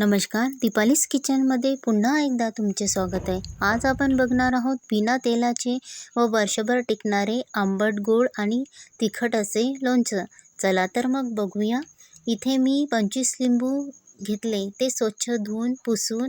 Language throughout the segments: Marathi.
नमस्कार दीपालीस किचनमध्ये पुन्हा एकदा तुमचे स्वागत आहे. आज आपण बघणार आहोत बिना तेलाचे व वर्षभर टिकणारे आंबट गोड आणि तिखट असे लोणचं. चला तर मग बघूया. इथे मी पंचवीस लिंबू घेतले ते स्वच्छ धुवून पुसून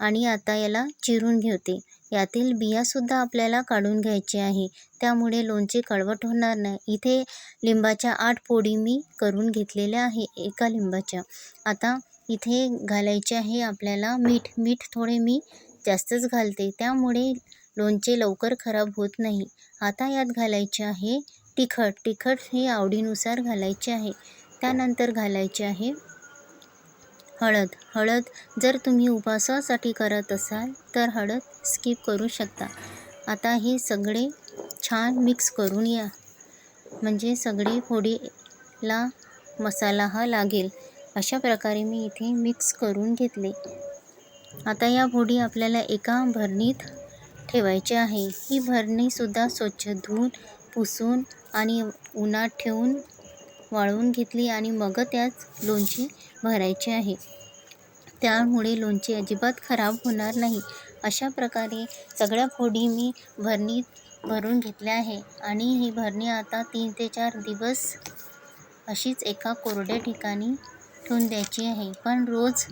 आणि आता याला चिरून घेते. यातील बियासुद्धा आपल्याला काढून घ्यायचे आहे. त्यामुळे लोणचे कडवट होणार नाही. इथे लिंबाच्या आठ पोडी मी करून घेतलेल्या आहे एका लिंबाच्या. आता इथे घालायचे आहे आपल्याला. मीठ मीठ थोडे मी जास्तच घालते. त्यामुळे लोणचे लवकर खराब होत नाही. आता यात घालायचे आहे तिखट. तिखट हे आवडीनुसार घालायचे आहे. त्यानंतर घालायचे आहे हळद. हळद जर तुम्ही उपासासाठी करत असाल तर हळद स्किप करू शकता. आता हे सगळे छान मिक्स करून या. म्हणजे सगळे फोडीला मसाला हा लागेल. अशा प्रकारे मी इथे मिक्स करून घेतले. आता या फोडी आपल्याला एका भरणीत ठेवायची आहे. ही भरणीसुद्धा स्वच्छ धुवून पुसून आणि उन्हात ठेवून वाळवून घेतली आणि मग त्यात लोणची भरायची आहे. त्यामुळे लोणची अजिबात खराब होणार नाही. अशा प्रकारे सगळ्या फोडी मी भरणीत भरून घेतल्या आहे आणि ही भरणी आता तीन ते चार दिवस अशीच एका कोरड्या ठिकाणी झाकून द्यायची आहे. पण रोज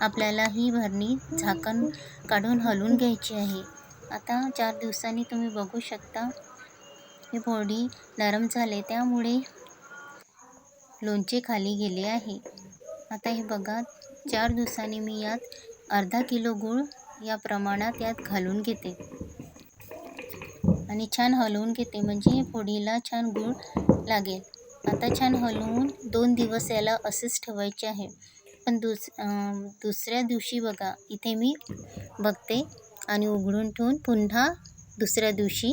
आपल्याला ही भरणी झाकण काढून हलवून घ्यायची आहे. आता चार दिवसांनी तुम्ही बघू शकता हे फोडी नरम झाले. त्यामुळे लोणचे खाली गेले आहे. आता हे बघा चार दिवसांनी मी यात अर्धा किलो गूळ या प्रमाणात यात घालून घेते. आणि छान हलवून घेते. म्हणजे फोडीला छान गूळ लागेल. आता छान हलवून दोन दिवस याला असेच ठेवायचे आहे. पण दुस दुसऱ्या दिवशी बघा इथे मी बघते आणि उघडून ठेवून पुन्हा दुसऱ्या दिवशी.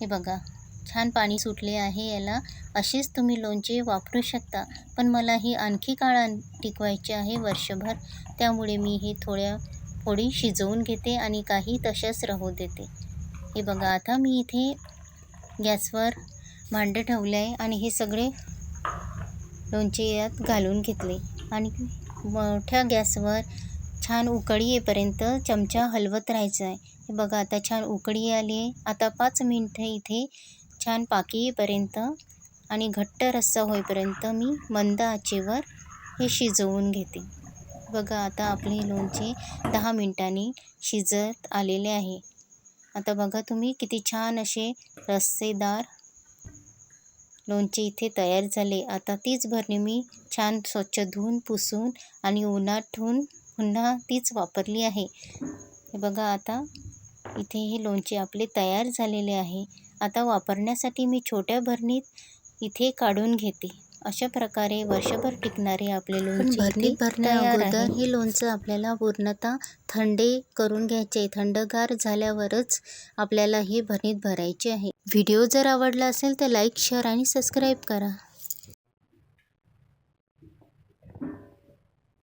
हे बघा छान पाणी सुटले आहे याला. असेच तुम्ही लोणचे वापरू शकता. पण मला ही आणखी काळ टिकवायचे आहे वर्षभर. त्यामुळे मी हे थोड्या थोडी शिजवून घेते आणि काही तशाच राहू देते. हे बघा आता मी इथे गॅसवर भांडं ठेवले आहे आणि हे सगळे लोणचे यात घालून घेतले. आणि मोठ्या गॅसवर छान उकळी येईपर्यंत चमचा हलवत राहायचं आहे. हे बघा आता छान उकळी आली आहे. आता पाच मिनटं इथे छान पाकी येईपर्यंत आणि घट्ट रस्सा होईपर्यंत मी मंद आचेवर हे शिजवून घेते. बघा आता आपले लोणचे दहा मिनटांनी शिजत आलेले आहे. आता बघा तुम्ही किती छान असे रस्सेदार लोणचे इथे तयार झाले. आता तीच भरणी मी छान स्वच्छ धुवून पुसून आणि उन्हात ठेवून पुन्हा तीच वापरली आहे. हे बघा आता इथे हे लोणचे आपले तयार झालेले आहे. आता वापरण्यासाठी मी छोट्या भरणीत इथे काढून घेते. अशा प्रकारे वर्षभर टिकणारे आपले लोणचे भरणीत भरण्या अगोदर हे लोणचं आपल्याला पूर्णतः थंडे करून घ्यायचे. थंडगार झाल्यावरच आपल्याला हे भरणीत भरायचे आहे. व्हिडिओ जर आवडला असेल तर लाईक शेअर आणि सबस्क्राईब करा.